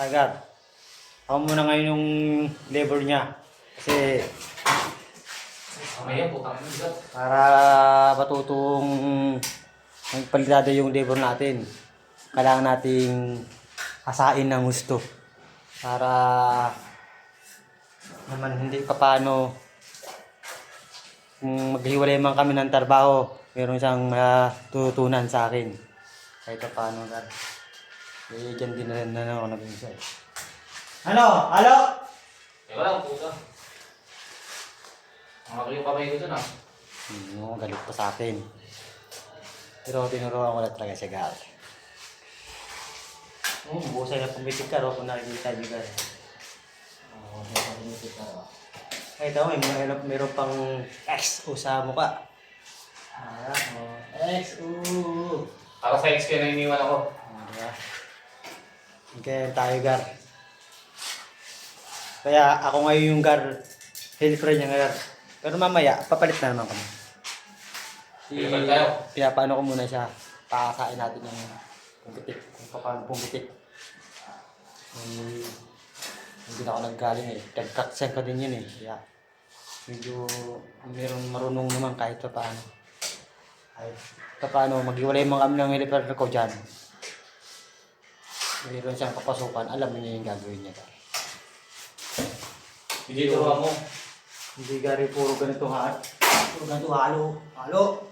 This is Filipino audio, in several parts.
Agad. Ako muna ngayon yung labor niya. Kasi Mamaya, ina, bigat. para matutong magpalitado yung labor natin. Kailangan nating hasain ng gusto. Para naman hindi pa paano kung maghiwalay man kami ng trabaho, meron siyang matutunan sa akin. Kahit pa paano na. Eh, dyan din na rin na ako nag-isa. Ano? Halo? Teka lang, puta. Mga yung kamay ko dun ah. Hmm, no, galit pa sa akin. Pero tinuruan ko na talaga siya gal. Oo, oh, busay na pumitik ka ro kung nakikita niyo guys. Oo, na pumitik ka ro. Ay, ito, may meron, meron pang X o sa mukha. Ah, oh, X, oo. Para sa ex ko na iniwan ako. Ah, diba? Okay, tayo gar. Kaya ako ngayon yung gar, helper niya gar. Pero mamaya, papalit na naman kami. Helper tayo? Pinapaano ko muna siya. Pakakain natin yung pumpitik. Kung paano pumpitik. Eh, hindi na ako naggaling eh. Nagkaksen ka din yun eh. Kaya medyo meron marunong naman kahit pa paano. Kahit pa paano, maghiwalay mga kami ng helper ko dyan. Meron siyang papasukan, alam niya yung gagawin niya. Hindi turuan mo. Hindi gari puro ganito ha. Puro ganito halo. Halo.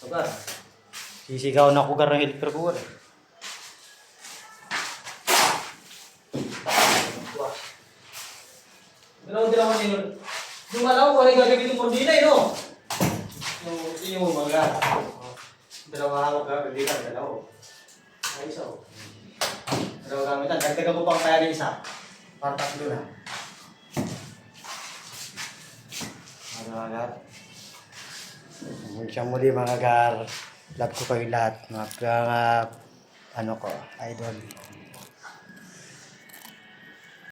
Sugar. Sisigaw na ko gar ng helper ko. Eh. Hindi naman yun. Yung alam ko, yung gagawin yung kondina eh, no? Yung, yung mga. Dalawa hawak ka, hindi ka, dalawa. Ayos ako. Dalawa gamitan. Dagdagan ko pang kaya ng isa. Para tatlo na. Mga gar. Siyang muli mga gar. Love ko kayo lahat. Mga, mga ano ko, idol.